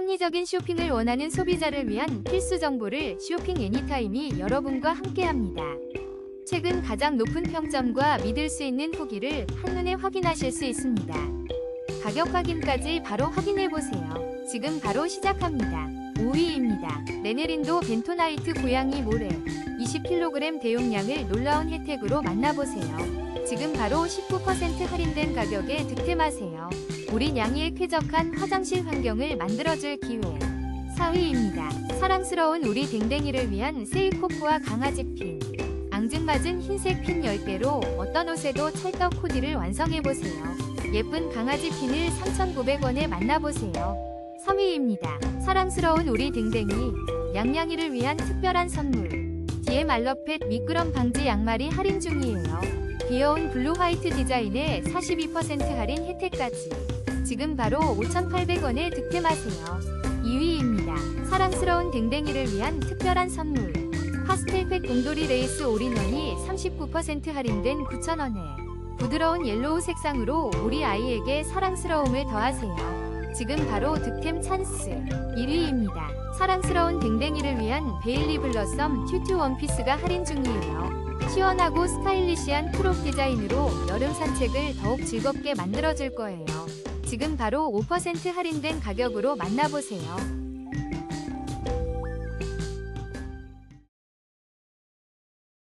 합리적인 쇼핑을 원하는 소비자를 위한 필수 정보를 쇼핑 애니타임이 여러분과 함께합니다. 최근 가장 높은 평점과 믿을 수 있는 후기를 한눈에 확인하실 수 있습니다. 가격 확인까지 바로 확인해 보세요. 지금 바로 시작합니다. 5위입니다. 레네린도 벤토나이트 고양이 모래 20kg 대용량을 놀라운 혜택으로 만나보세요. 지금 바로 19% 할인된 가격에 득템하세요. 우리 양이에 쾌적한 화장실 환경을 만들어줄 기회. 4위입니다. 사랑스러운 우리 댕댕이를 위한 세이코프와 강아지 핀. 앙증맞은 흰색 핀 10개로 어떤 옷에도 찰떡 코디를 완성해보세요. 예쁜 강아지 핀을 3,900원에 만나보세요. 3위입니다. 사랑스러운 우리 댕댕이. 양양이를 위한 특별한 선물. DM 알러펫 미끄럼 방지 양말이 할인 중이에요. 귀여운 블루 화이트 디자인에 42% 할인 혜택까지. 지금 바로 5,800원에 득템하세요. 2위입니다. 사랑스러운 댕댕이를 위한 특별한 선물. 파스텔팩 곰돌이 레이스 올인원이 39% 할인된 9,000원에 부드러운 옐로우 색상으로 우리 아이에게 사랑스러움을 더하세요. 지금 바로 득템 찬스 1위입니다. 사랑스러운 댕댕이를 위한 베일리 블러썸 튜트 원피스가 할인 중이에요. 시원하고 스타일리시한 크롭 디자인으로 여름 산책을 더욱 즐겁게 만들어줄 거예요. 지금 바로 5% 할인된 가격으로 만나보세요.